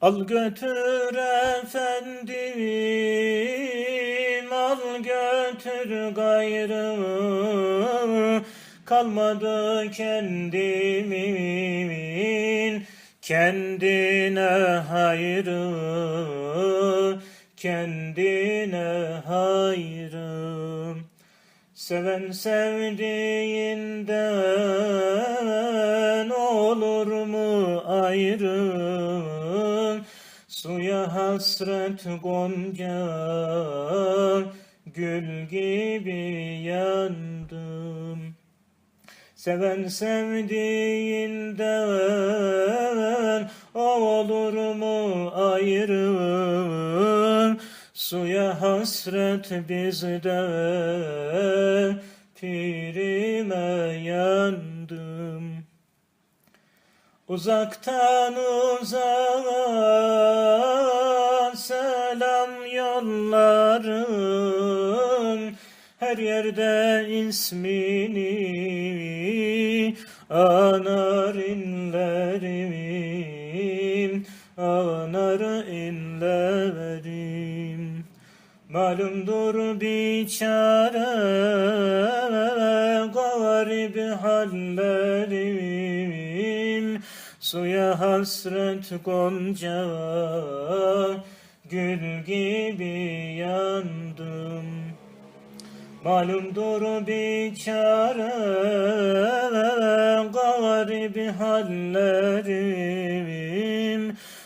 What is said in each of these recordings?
Al götür efendim, al götür gayrı, kalmadı kendimin, kendine hayrı, kendine hayrı. Seven sevdiğinden olur mu ayrı? Suya hasret gonca gül gibi yandım. Seven sevdiğinden olur mu ayrı? Suya hasret bizde Uzaktan uzağa selam yollarım Her yerde ismini anar inlerim Anar inlerim. Malumdur biçare garip hallerim Suya hasret gonca gül gibi yandım. Malumdur biçare garip hallerim.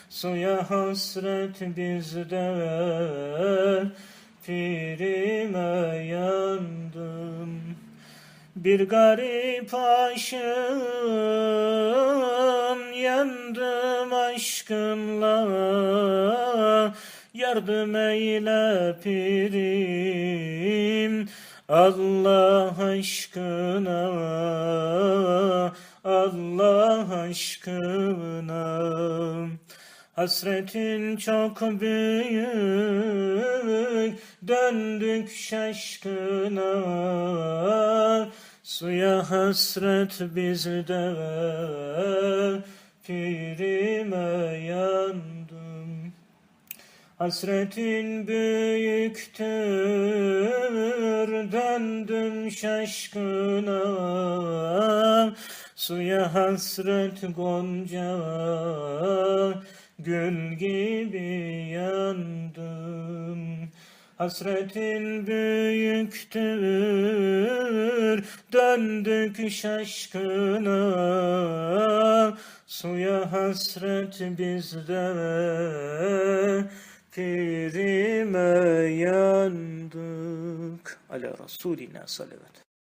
Suya hasret bizde pirime yandım. Bir garip aşığım aşkınla Yardım eyle pirim. Allah aşkına Allah aşkına. Hasretin çok büyük döndük şaşkına. Suya hasret bizde pirime yandım. Hasretin büyüktür döndüm şaşkına. Suya hasret gonca gül gibi yandım. Hasretin büyüktür döndük şaşkına Suya hasret bizde pirime yandık. Ala Resulina salavat